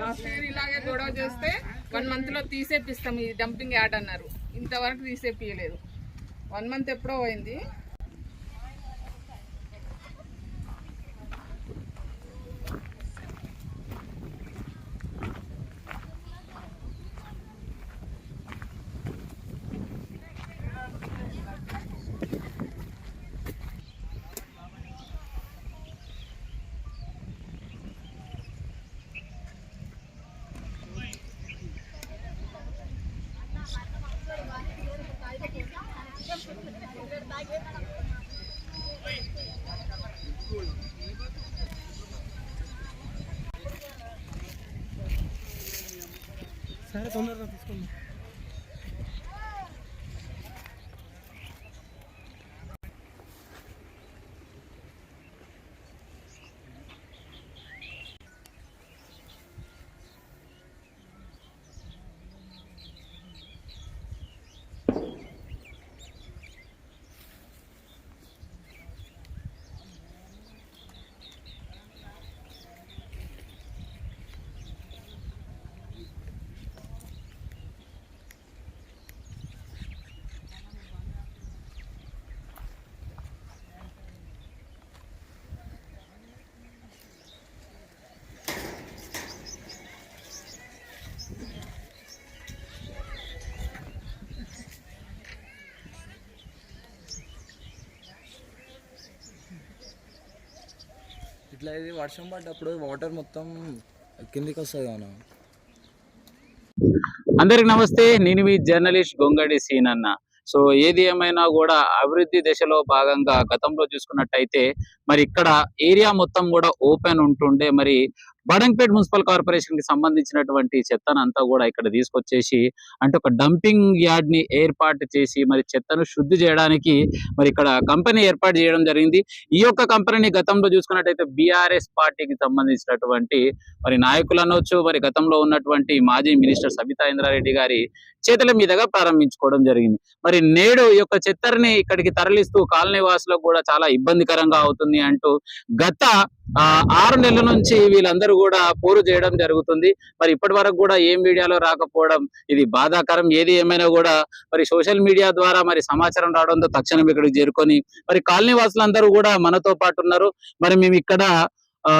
Last year ఇలాగే గొడవ చేస్తే వన్ మంత్లో తీసేపిస్తాం ఈ డంపింగ్ యాడ్ అన్నారు. ఇంతవరకు తీసేపియలేదు. వన్ మంత్ ఎప్పుడో పోయింది. సరే తొందరగా తీసుకోండి ఇట్లా ఇది వర్షం పడ్డప్పుడు వాటర్ మొత్తం కిందికి వస్తుంది మనం అందరికి నమస్తే నేను మీ జర్నలిస్ట్ గొంగడి సీన్ అన్న సో ఏది ఏమైనా కూడా అభివృద్ధి దశలో భాగంగా గతంలో చూసుకున్నట్టయితే మరి ఇక్కడ ఏరియా మొత్తం కూడా ఓపెన్ ఉంటుండే. మరి బడంపేట్ మున్సిపల్ కార్పొరేషన్కి సంబంధించినటువంటి చెత్తను అంతా కూడా ఇక్కడ తీసుకొచ్చేసి అంటే ఒక డంపింగ్ యార్డ్ని ఏర్పాటు చేసి మరి చెత్తను శుద్ధి చేయడానికి మరి ఇక్కడ కంపెనీ ఏర్పాటు చేయడం జరిగింది. ఈ యొక్క కంపెనీని గతంలో చూసుకున్నట్టయితే బీఆర్ఎస్ పార్టీకి సంబంధించినటువంటి మరి నాయకులు అనొచ్చు మరి గతంలో ఉన్నటువంటి మాజీ మినిస్టర్ సబితా ఇంద్రారెడ్డి గారి చేతుల మీదుగా ప్రారంభించుకోవడం జరిగింది. మరి నేడు ఈ యొక్క చెత్తని ఇక్కడికి తరలిస్తూ కాలనీ వాసులకు కూడా చాలా ఇబ్బందికరంగా అవుతుంది. అంటూ గత ఆరు నెలల నుంచి వీళ్ళందరూ కూడా పోరు చేయడం జరుగుతుంది. మరి ఇప్పటి వరకు కూడా ఏం మీడియాలో రాకపోవడం ఇది బాధాకరం. ఏది ఏమైనా కూడా మరి సోషల్ మీడియా ద్వారా మరి సమాచారం రావడంతో తక్షణం ఇక్కడికి చేరుకొని మరి కాలనీ వాసులందరూ కూడా మనతో పాటు ఉన్నారు. మరి మేము ఇక్కడ ఆ,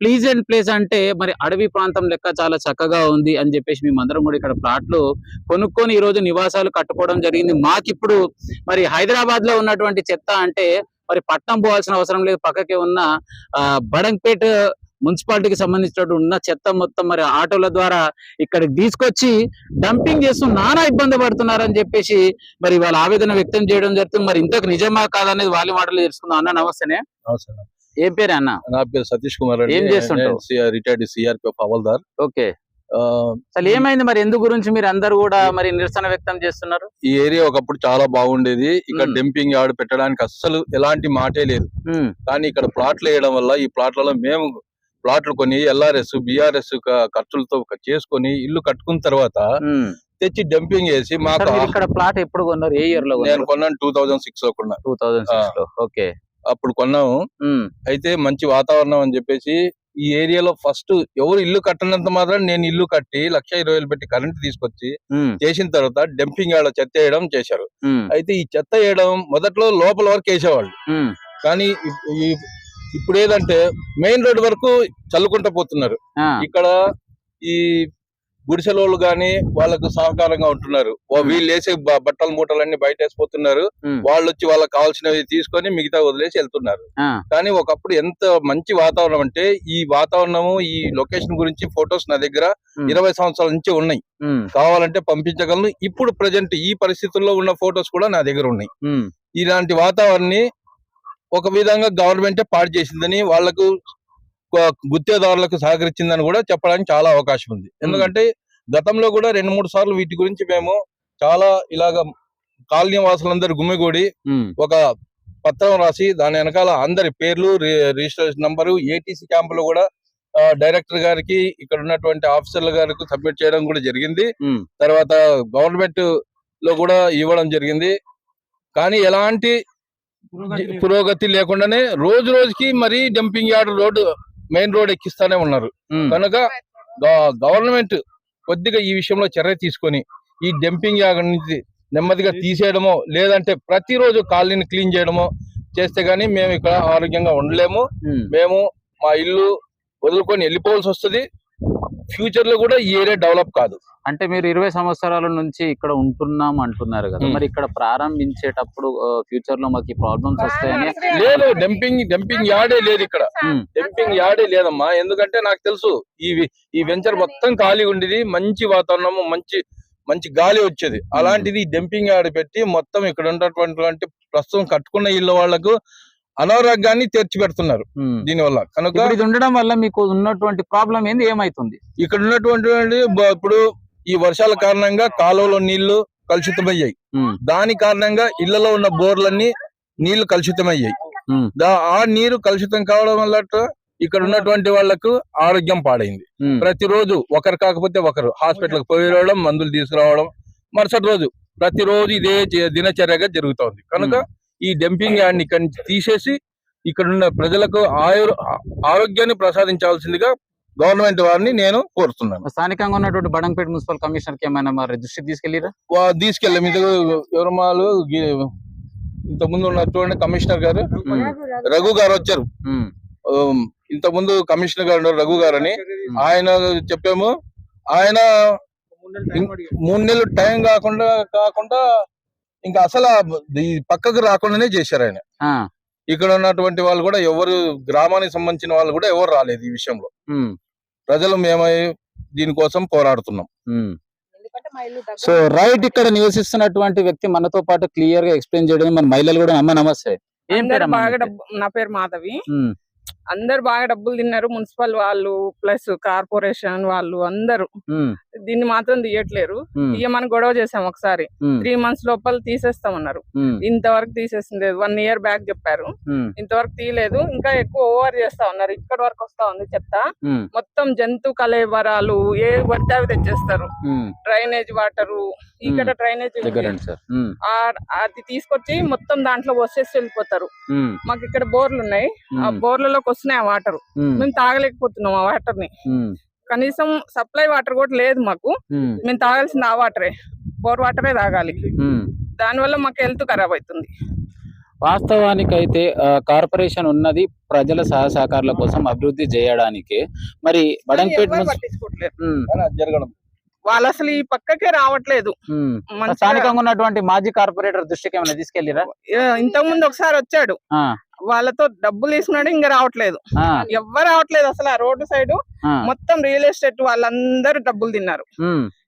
ప్లీజెంట్ ప్లేస్ అంటే మరి అడవి ప్రాంతం లెక్క చాలా చక్కగా ఉంది అని చెప్పేసి మేమందరం కూడా ఇక్కడ ప్లాట్లు కొనుక్కొని ఈ రోజు నివాసాలు కట్టుకోవడం జరిగింది. మాకిప్పుడు మరి హైదరాబాద్లో ఉన్నటువంటి చెత్త అంటే మరి పట్నం పోవాల్సిన అవసరం లేదు. పక్కకే ఉన్న ఆ, బడంగ్పేట్ మున్సిపాలిటీకి సంబంధించినటువంటి ఉన్న చెత్త మొత్తం మరి ఆటోల ద్వారా ఇక్కడికి తీసుకొచ్చి డంపింగ్ చేస్తూ నానా ఇబ్బంది పడుతున్నారని చెప్పేసి మరి వాళ్ళ ఆవేదన వ్యక్తం చేయడం జరుగుతుంది. మరి ఇంతకు నిజమా కాదనేది వాళ్ళ మాటలు తెలుసుకుందాం. అన్న నమస్తేనే. ఏం పేరు అన్న? నా పేరు సతీష్ కుమార్ ఏం చేస్తుంటావు? Retired CRPF havildar. ఓకే. అసలు ఏమైంది మరి? ఎందు గురించి మీరు అందరు కూడా మరి నిరసన వ్యక్తం చేస్తున్నారు? ఈ ఏరియా ఒకప్పుడు చాలా బాగుండేది. ఇక్కడ. డంపింగ్ యార్డ్ పెట్టడానికి అస్సలు ఎలాంటి మాటే లేదు. కానీ ఇక్కడ ప్లాట్లు వేయడం వల్ల ఈ ప్లాట్లలో మేము ప్లాట్లు కొని ఎల్ఆర్ఎస్ బిఆర్ఎస్ ఖర్చులతో చేసుకొని ఇల్లు కట్టుకున్న తర్వాత. తెచ్చి డంపింగ్ చేసి మాకు ఇక్కడ ప్లాట్ ఎప్పుడు కొన్నారు? ఏ ఇయర్లో నేను కొన్నాను టూ థౌజండ్ సిక్స్లో కొన్నా. Two thousand okay. అప్పుడు కొన్నాము. అయితే మంచి వాతావరణం అని చెప్పేసి ఈ ఏరియాలో ఫస్ట్ ఎవరు ఇల్లు కట్టనంత మాత్రం నేను ఇల్లు కట్టి లక్ష ఇరవై వేలు పెట్టి కరెంట్ తీసుకొచ్చి చేసిన తర్వాత డంపింగ్ యార్డ్ చెత్త వేయడం చేశారు. అయితే ఈ చెత్త వేయడం మొదట్లో లోపల వరకు వేసేవాళ్ళు. కానీ ఇప్పుడు ఏదంటే మెయిన్ రోడ్ వరకు చల్లుకుంటూ పోతున్నారు. ఇక్కడ ఈ గుడిసెలోళ్ళు గాని వాళ్ళకు సహకారంగా ఉంటున్నారు. వీళ్ళు వేసే బట్టల మూటలన్నీ బయట వేసిపోతున్నారు. వాళ్ళు వచ్చి వాళ్ళకి కావాల్సినవి తీసుకొని మిగతా వదిలేసి వెళ్తున్నారు. కానీ ఒకప్పుడు ఎంత మంచి వాతావరణం అంటే ఈ వాతావరణము ఈ లొకేషన్ గురించి ఫొటోస్ నా దగ్గర ఇరవై సంవత్సరాల నుంచి ఉన్నాయి. కావాలంటే పంపించగలను. ఇప్పుడు ప్రజెంట్ ఈ పరిస్థితుల్లో ఉన్న ఫొటోస్ కూడా నా దగ్గర ఉన్నాయి. ఇలాంటి వాతావరణాన్ని ఒక విధంగా గవర్నమెంటే పాడు చేసిందని వాళ్ళకు గుత్తేదారులకు సహకరించిందని కూడా చెప్పడానికి చాలా అవకాశం ఉంది. ఎందుకంటే గతంలో కూడా రెండు మూడు సార్లు వీటి గురించి మేము చాలా ఇలాగ కాలనీ వాసులందరూ గుమ్మిగూడి ఒక పత్రం రాసి దాని వెనకాల అందరి పేర్లు రి- రిజిస్ట్రేషన్ నంబరు ఏటీసీ క్యాంపులో కూడా డైరెక్టర్ గారికి ఇక్కడ ఉన్నటువంటి ఆఫీసర్ల గారికి సబ్మిట్ చేయడం కూడా జరిగింది. తర్వాత గవర్నమెంట్లో కూడా ఇవ్వడం జరిగింది. కానీ ఎలాంటి పురోగతి లేకుండానే రోజు రోజుకి మరి dumping yard road main road ఎక్కిస్తానే ఉన్నారు. కనుక గవర్నమెంట్ కొద్దిగా ఈ విషయంలో చర్య తీసుకొని ఈ డంపింగ్ యార్డ్ నుంచి నెమ్మదిగా తీసేయడమో లేదంటే ప్రతిరోజు కాలనీని క్లీన్ చేయడమో చేస్తే గానీ మేము ఇక్కడ ఆరోగ్యంగా ఉండలేము. మేము మా ఇల్లు వదులుకొని వెళ్ళిపోవాల్సి వస్తుంది ఫ్యూచర్లో కూడా ఈ ఏరియా డెవలప్ కాదు. అంటే మీరు ఇరవై సంవత్సరాల నుంచి ఇక్కడ ఉంటున్నాం అంటున్నారు కదా. మరి ఇక్కడ ప్రారంభించేటప్పుడు ఫ్యూచర్లో మాకు ప్రాబ్లమ్స్ వస్తాయని లేదు డంపింగ్ డంపింగ్ యార్డే లేదు ఇక్కడ. డంపింగ్ యార్డే లేదమ్మా. ఎందుకంటే నాకు తెలుసు ఈ ఈ వెంచర్ మొత్తం ఖాళీ ఉండేది మంచి వాతావరణం మంచి మంచి గాలి వచ్చేది. అలాంటిది డంపింగ్ యార్డ్ పెట్టి మొత్తం ఇక్కడ ఉన్నటువంటి ప్రస్తుతం కట్టుకున్న ఇళ్ళ వాళ్ళకు అనారోగ్యాన్ని తెచ్చి పెడుతున్నారు ఉమ్. దీనివల్ల. కనుక ఇది ఉండడం వల్ల మీకు ఉన్నటువంటి ప్రాబ్లం ఏంది? ఏమైతుంది? ఇక్కడ ఉన్నటువంటి ఇప్పుడు ఈ వర్షాల కారణంగా కాలువలో నీళ్ళు కలుషితమయ్యాయి. దాని కారణంగా ఇళ్ళలో ఉన్న బోర్లన్నీ నీళ్ళు కలుషితమయ్యాయి. ఆ నీరు కలుషితం కావడం వల్ల ఇక్కడ ఉన్నటువంటి వాళ్ళకు ఆరోగ్యం పాడైంది. ప్రతిరోజు ఒకరు కాకపోతే ఒకరు హాస్పిటల్కి పోయి రావడం మందులు తీసుకురావడం మరుసటి రోజు ప్రతిరోజు ఇదే దినచర్యగా జరుగుతోంది. కనుక ఈ డంపింగ్ యార్డ్ని ఇక్కడి నుంచి తీసేసి ఇక్కడ ఉన్న ప్రజలకు ఆయు ఆరోగ్యాన్ని ప్రసాదించాల్సిందిగా గవర్నమెంట్ వారిని నేను కోరుతున్నాను. స్థానికంగా ఉన్నటువంటి బడంపేట మున్సిపల్ కమిషనర్కి ఏమైనా మరి దృష్టికి తీసుకెళ్ళిరా? తీసుకెళ్ళాం ఇది ఎవరమాలు ఇంత ముందు ఉన్నటువంటి కమిషనర్ గారు రఘు గారు వచ్చారు. ఇంత ముందు కమిషనర్ గారు ఉన్నారు రఘు గారు అని. ఆయన చెప్పాము. ఆయన మూడు నెలలు టైం కాకుండా కాకుండా ఇంకా అసలు పక్కకు రాకుండానే చేశారు ఆయన. ఆ, ఇక్కడ ఉన్నటువంటి వాళ్ళు కూడా ఎవరు గ్రామానికి సంబంధించిన వాళ్ళు కూడా ఎవరు రాలేదు ఈ విషయంలో. ప్రజలు మేమై దీనికోసం పోరాడుతున్నాం. సో రైట్ ఇక్కడ నివసిస్తున్నటువంటి వ్యక్తి మనతో పాటు క్లియర్గా ఎక్స్ప్లెయిన్ చేయడం మన మహిళలు కూడా అమ్మ నమస్తే. నా పేరు మాధవి. అందరు బాగా డబ్బులు తిన్నారు. మున్సిపల్ వాళ్ళు ప్లస్ కార్పొరేషన్ వాళ్ళు అందరూ. దీన్ని మాత్రం తీయట్లేరు. తీయమని గొడవ చేసాం ఒకసారి. త్రీ మంత్స్ లోపల తీసేస్తామన్నారు. ఇంతవరకు తీసేసింది. వన్ ఇయర్ బ్యాక్ చెప్పారు. ఇంతవరకు తీయలేదు. ఇంకా ఎక్కువ ఓవర్ చేస్తా ఉన్నారు. ఇక్కడ వరకు వస్తా ఉంది చెత్త. మొత్తం జంతు కలేబరాలు ఏ పడితే అవి తెచ్చేస్తారు. Drainage water. ఇక్కడ డ్రైనేజ్ అది తీసుకొచ్చి మొత్తం దాంట్లో వచ్చేసి వెళ్ళిపోతారు. మాకు ఇక్కడ బోర్లు ఉన్నాయి. ఆ బోర్లలోకి వస్తున్నాయి ఆ వాటర్. మేము. తాగలేకపోతున్నాం ఆ వాటర్ని కనీసం సప్లై వాటర్ కూడా లేదు మాకు. మేము. తాగాల్సింది ఆ వాటరే. బోర్ వాటరే తాగాలి. దానివల్ల మాకు హెల్త్ ఖరాబ్ అవుతుంది. వాస్తవానికైతే ఆ, కార్పొరేషన్ ఉన్నది ప్రజల సహ సహకారాల కోసం అభివృద్ధి చేయడానికి. మరి బడంపేట జరగడం. వాళ్ళు అసలు ఈ పక్కకే రావట్లేదు. స్థానికంగా ఉన్నటువంటి మాజీ కార్పొరేటర్ దృష్టికి ఏమైనా తీసుకెళ్ళిరా ఇంతకు ముందు ఒకసారి వచ్చాడు. ఆ, వాళ్ళతో డబ్బులు తీసుకున్నాడు ఇంకా రావట్లేదు. ఆ, ఎవ్వరు రావట్లేదు అసలు ఆ రోడ్డు సైడ్. మొత్తం రియల్ ఎస్టేట్ వాళ్ళందరూ డబ్బులు తిన్నారు.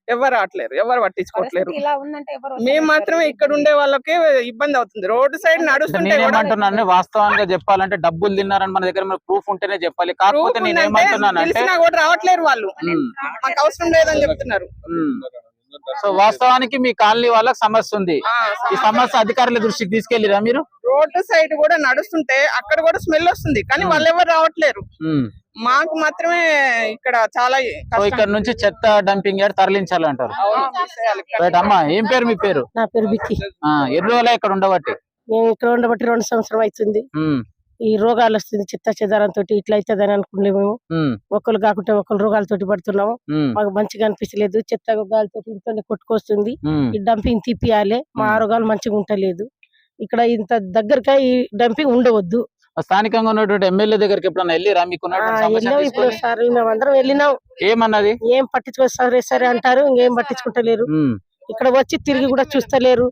ఎవరు రావట్లేరు ఎవరు పట్టించుకోవట్లేరు పరిస్థితి ఇలా ఉందంటే ఎవరు మేము? మాత్రమే ఇక్కడ ఉండే వాళ్ళకి ఇబ్బంది అవుతుంది. రోడ్డు సైడ్ నడుస్తుంటే వాస్తవంగా చెప్పాలంటే డబ్బులు తిన్నారని మన దగ్గర ప్రూఫ్ ఉంటేనే చెప్పాలి. కాకపోతే నేను కూడా రావట్లేరు వాళ్ళు. మాకు అవసరం లేదని చెప్తున్నారు. సో వాస్తవానికి మీ కాలనీ వాళ్ళకి సమస్య ఉంది. ఈ సమస్య అధికారుల దృష్టికి తీసుకెళ్ళిరా మీరు? రోడ్డు సైడ్ కూడా నడుస్తుంటే అక్కడ కూడా స్మెల్ వస్తుంది కానీ వాళ్ళు ఎవరు రావట్లేరు. ఉమ్. మాకు మాత్రమే ఇక్కడ చాలా. ఇక్కడ నుంచి చెత్త డంపింగ్ యార్డ్ తరలించాలంటారు అమ్మా ఏం పేరు మీ పేరు? నా పేరు బిక్కి ఆ, ఎన్ని రోజులే ఇక్కడ ఉండబట్టి? మేము ఇక్కడ ఉండబట్టి రెండు సంవత్సరం అవుతుంది. ఉమ్, ఈ రోగాలు వస్తుంది చిత్త చెదారంతో ఇట్లా అవుతుంది అని అనుకునే మేము ఒకరు కాకుంటే ఒకరు రోగాలతోటి పడుతున్నాము. మాకు మంచిగా అనిపించలేదు. చెత్త గాలితో ఇంట్లోనే కొట్టుకొస్తుంది. ఈ డంపింగ్ తీపియాలి. మా. ఆరోగ్యాలు మంచిగా ఉంటలేదు ఇక్కడ ఇంత దగ్గరగా ఈ డంపింగ్ ఉండవద్దు. స్థానికంగా ఉన్నటువంటి ఎమ్మెల్యే దగ్గరికి ఎప్పుడన్నా వెళ్ళిరా? మీకు ఇప్పుడు? సార్ మేము అందరం వెళ్ళినాం. ఏమన్నది? ఏం పట్టించుకో సరే సరే అంటారు. ఇంకేం పట్టించుకుంటలేరు. ఇక్కడ వచ్చి తిరిగి కూడా చూస్తలేరు.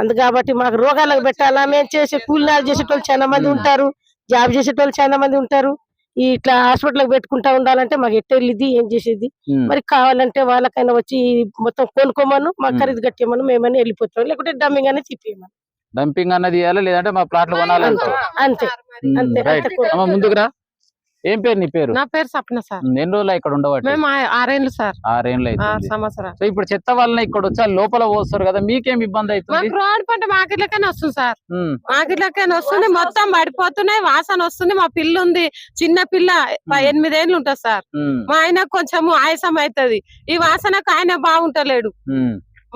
అందు కాబట్టి మాకు రోగాలకు పెట్టాలా? మేము చేసే కూలినాలు చేసేటోళ్ళు చాలా మంది. ఉంటారు. జాబ్ చేసేటోళ్ళు చాలా మంది ఉంటారు. ఈ ఇట్లా హాస్పిటల్ పెట్టుకుంటా ఉండాలంటే మాకు ఎట్ట వెళ్ళిద్ది ఏం చేసేది. మరి కావాలంటే వాళ్ళకైనా వచ్చి మొత్తం కొనుక్కోమను మా మ్మ్. ఖరీదు కట్టేమను మేమని వెళ్ళిపోతాం. లేకుంటే డమ్మింగ్ అనేది తిప్పేయమను డంపింగ్ అన్నది ఇవ్వాలి లేదంటే మా ప్లాట్లు అంతే. అంతే, ముందుకు రా. ఏం పేరు నీ పేరు? నా పేరు సప్న సార్. ఎన్ని రోజులు ఇక్కడ ఉండబట్టి మేము ఆరేళ్ళు సార్. ఆరేళ్ళు ఆరు అవుతుంది సంవత్సరాలు సో ఇప్పుడు చెత్త వలన ఇక్కడ వచ్చి లోపల పోస్తారు కదా మీకేం ఇబ్బంది అవుతుంది? రోడ్ పంట మాకిట్లకైనా వస్తుంది సార్. మాకిట్లకైనా వస్తుంది మొత్తం పడిపోతున్నాయి వాసన వస్తుంది మా పిల్ల ఉంది చిన్న పిల్ల. ఎనిమిదేళ్ళు ఉంటుంది సార్. మా ఆయన కొంచెం ఆయాసం అవుతుంది. ఈ వాసనకు ఆయన బాగుంటలేడు.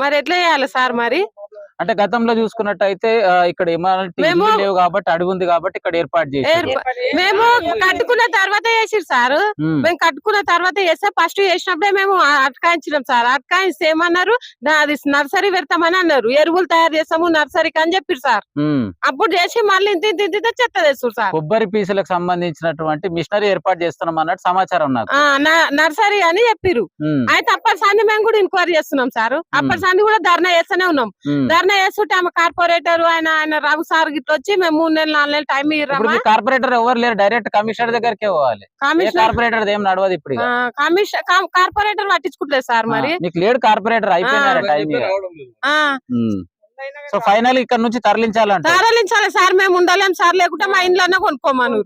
మరి ఎట్లా చేయాలి సార్ మరి? అంటే గతంలో చూసుకున్నట్టయితే ఇక్కడ ఇల్లు లేవు కాబట్టి అడుగు ఉంది కాబట్టి ఇక్కడ ఏర్పాటు చేశారు. ఏర్ప- మేము కట్టుకున్న తర్వాత చేసిరు సార్. మేము. కట్టుకున్న తర్వాత చేస్తే ఫస్ట్ చేసినప్పుడే మేము అటకాయించినాం సార్. అటకాయిస్తే ఏమన్నారు? "నా- అది నర్సరీ పెడతామని అన్నారు. ఎరువులు తయారు చేస్తాము నర్సరీకి అని చెప్పారు సార్. అప్పుడు చేసి మళ్ళీ ఇంత ఇంత ఇంత చెత్త తెస్తారు సార్. కొబ్బరి పీసులకు సంబంధించినటువంటి మిషనరీ ఏర్పాటు చేస్తున్నాం అన్నట్టు సమాచారం నాకు. నర్సరీ అని చెప్పిరు అయితే అప్పటి సార్ని మేము కూడా ఎంక్వైరీ చేస్తున్నాం సార్. అప్పటి సార్ని కూడా ధర్నా చేస్తూనే ఉన్నాం. ధర్నా చేస్తుంటే ఆమె కార్పొరేటర్ ఆయన ఆయన రఘు సార్ గిట్ల వచ్చి మేము మూడు నెలలు నాలుగు నెలలు టైం ఇప్పుడు మీ కార్పొరేటర్ ఎవరు లేరు డైరెక్ట్ కమిషనర్ దగ్గరికి పోవాలి ఏ కమిషనర్ కార్పొరేటర్ ఏం నడవదు ఇప్పుడు ఇక. కమిషన్ కార్పొరేటర్ పట్టించుకుంటలేదు సార్ మరి నీకు లేడు కార్పొరేటర్ అయిపోయినారు టైం ఇక. రావడం లేదు. ఆ ఉమ్. సో ఫైనల్ ఇక్కడ నుంచి తరలించాలంట తరలించాలి సార్ మేము ఉండలేం సార్ లేకుంటే మా ఇంట్లోనే కొనుక్కోమను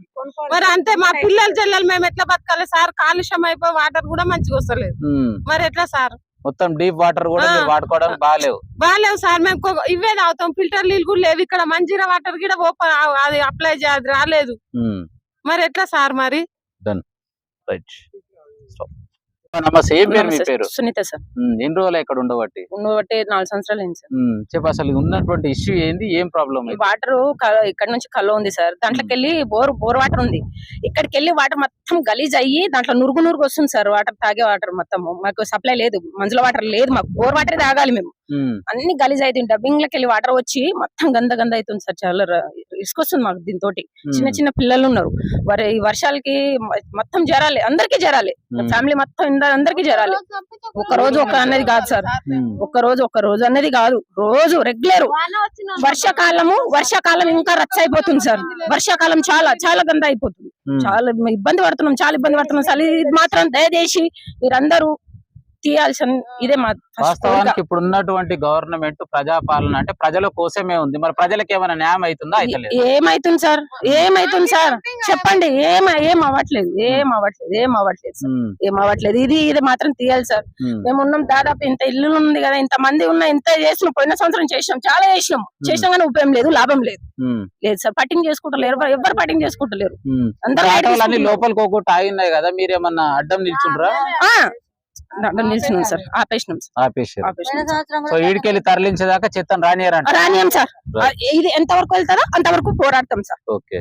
మరి అంతే మా పిల్లలు చెల్లెలు మేము ఎట్లా బతకాలి సార్ కాలుష్యం అయిపోయి వాటర్ కూడా మంచిగా వస్తలేదు ఉమ్. మరి ఎట్లా సార్ మొత్తం డీప్ వాటర్ కూడా. మీరు వాడుకోవడం బాగాలేవు బాగాలేవు సార్ మేము ఇవే తాగుతాం. ఫిల్టర్ నీళ్ళు కూడా లేవు. ఇక్కడ మంజీరా వాటర్ కూడా ఓపెన్ అది అప్లై చేయాలి రాలేదు. మరి ఎట్లా సార్ మరి? రైట్ నమస్తే ఏం పేరు మీ పేరు. సునీత సార్. ఎన్ని రోజులు ఇక్కడ ఉండబట్టి? ఉండబట్టి నాలుగు సంవత్సరాలు అయింది సార్. చెప్పు అసలు ఉన్నటువంటి ఇష్యూ ఏంది? ఏం ప్రాబ్లం వాటర్ ఇక్కడ నుంచి కల్లో ఉంది సార్. దాంట్లోకి వెళ్ళి బోర్ బోర్ వాటర్ ఉంది. ఇక్కడికి వెళ్ళి వాటర్ మొత్తం గలీజ్ అయ్యి దాంట్లో నురుగు నురుగు వస్తుంది సార్ వాటర్ తాగే వాటర్ మొత్తం. మాకు సప్లై లేదు మంజుల వాటర్ లేదు మాకు బోర్ వాటర్ తాగాలి మేము. అన్ని గలీజ్ అవుతుంది డబ్బింగ్ లకి వెళ్ళి వాటర్ వచ్చి మొత్తం గంద గంద అవుతుంది సార్ చాలా రిస్క్ వస్తుంది మాకు దీంతో చిన్న చిన్న పిల్లలు ఉన్నారు. వారి ఈ వర్షాలకి మొత్తం జరాలి అందరికీ జరాలి ఫ్యామిలీ మొత్తం ఇంద- అందరికీ జరాలి ఒక రోజు ఒక అన్నది కాదు సార్. ఒక రోజు ఒక రోజు అన్నది కాదు. రోజు రెగ్యులర్. వర్షాకాలము వర్షాకాలం ఇంకా రచ్చ అయిపోతుంది సార్. వర్షాకాలం చాలా చాలా గంద అయిపోతుంది చాలా ఇబ్బంది పడుతున్నాం చాలా ఇబ్బంది పడుతున్నాం. సార్ ఇది మాత్రం దయచేసి మీరందరూ తీయాల్సిన ఇదే మా. వాస్తవానికి ఇప్పుడు ఉన్నటువంటి గవర్నమెంట్ ప్రజాపాలన అంటే ప్రజల కోసమే ఉంది. మరి ప్రజలకు ఏమైనా న్యాయం అవుతుందా? అయితే ఏమైతుంది సార్? ఏమైతుంది సార్? చెప్పండి. ఏం ఏం అవ్వట్లేదు ఏం అవ్వట్లేదు ఏం అవ్వట్లేదు ఏం అవ్వట్లేదు ఇది ఇది మాత్రం తీయాలి సార్. మేము. ఉన్నాం దాదాపు ఇంత ఇల్లు ఉంది కదా ఇంత మంది ఉన్న ఇంత చేసినాం. పోయిన సంవత్సరం చేసినాం. చాలా చేసినాం. చేసినాం కానీ ఉపయోగం లేదు లాభం లేదు. లేదు సార్. పట్టింగ్ చేసుకుంటలేరు. ఎవరు- పట్టింగ్ చేసుకుంటలేరు. అందరూ. లోపలికి ఒకటి ఆగినాయి కదా మీరేమన్నా అడ్డం నిల్చుండ్రా? సార్. ఆపేసినాం ఆపేసారు సో వీడికెళ్ళి తరలించేదాకా చెత్తను రానియరంట రానియం సార్. ఇది ఎంత వరకు వెళ్తారో అంతవరకు పోరాడతాం సార్. ఓకే.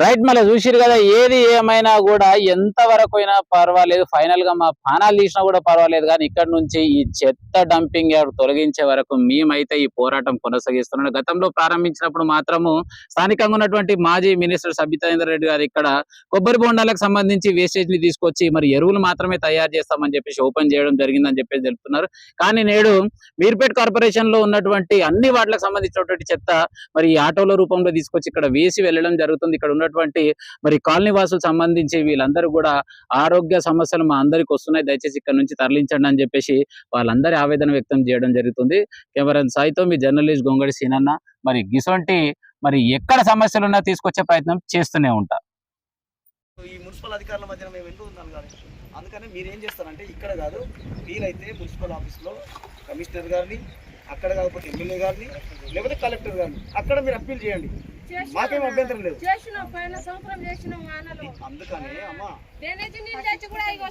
రైట్ మళ్ళీ చూసిరు కదా ఏది ఏమైనా కూడా ఎంత వరకు అయినా పర్వాలేదు. ఫైనల్గా మా ప్రాణాలు తీసినా కూడా పర్వాలేదు. కానీ ఇక్కడ నుంచి ఈ చెత్త డంపింగ్ యార్డ్ తొలగించే వరకు మేమైతే ఈ పోరాటం కొనసాగిస్తున్నాం. గతంలో ప్రారంభించినప్పుడు మాత్రము స్థానికంగా ఉన్నటువంటి మాజీ మినిస్టర్ సబితేందర్ రెడ్డి గారు ఇక్కడ కొబ్బరి బొండాలకు సంబంధించి వేస్టేజ్ని తీసుకొచ్చి మరి ఎరువులు మాత్రమే తయారు చేస్తామని చెప్పేసి ఓపెన్ చేయడం జరిగిందని చెప్పేసి తెలుపుతున్నారు. కానీ నేడు మీర్పేట్ కార్పొరేషన్లో ఉన్నటువంటి అన్ని వాటికి సంబంధించినటువంటి చెత్త మరి ఈ ఆటోల రూపంలో తీసుకొచ్చి ఇక్కడ వేసి వెళ్ళడం జరుగుతుంది. ఇక్కడ ఉన్నటువంటి మరి కాలనీ వాసులు సంబంధించి వీళ్ళందరూ కూడా ఆరోగ్య సమస్యలు మా అందరికి వస్తున్నాయి. దయచేసి ఇక్కడ నుంచి తరలించండి అని చెప్పేసి వాళ్ళందరి ఆవేదన వ్యక్తం చేయడం జరుగుతుంది. కెమెరా సాయితో మీ జర్నలిస్ట్ గొంగడి సీనన్న. మరి గిసొంటి మరి ఎక్కడ సమస్యలు ఉన్నా తీసుకొచ్చే ప్రయత్నం చేస్తూనే ఉంటా. ఈ మున్సిపల్ అధికారుల మధ్యన మేము ఎందుకు ఉన్నాం కానీ అందుకని మీరు ఏం చేస్తారంటే ఇక్కడ కాదు వీలైతే మున్సిపల్ ఆఫీస్లో కమిషనర్ గారిని అక్కడ కాకపోతే ఎమ్మెల్యే గారిని లేకపోతే కలెక్టర్ గారిని అక్కడ మీరు అప్పీల్ చేయండి. మాకేం అభ్యంతరం లేదు. చేసినాం పోయిన సంవత్సరం చేసినాం వానలో. అందుకనే అమ్మా. నీళ్ళు తెచ్చి కూడా ఇగో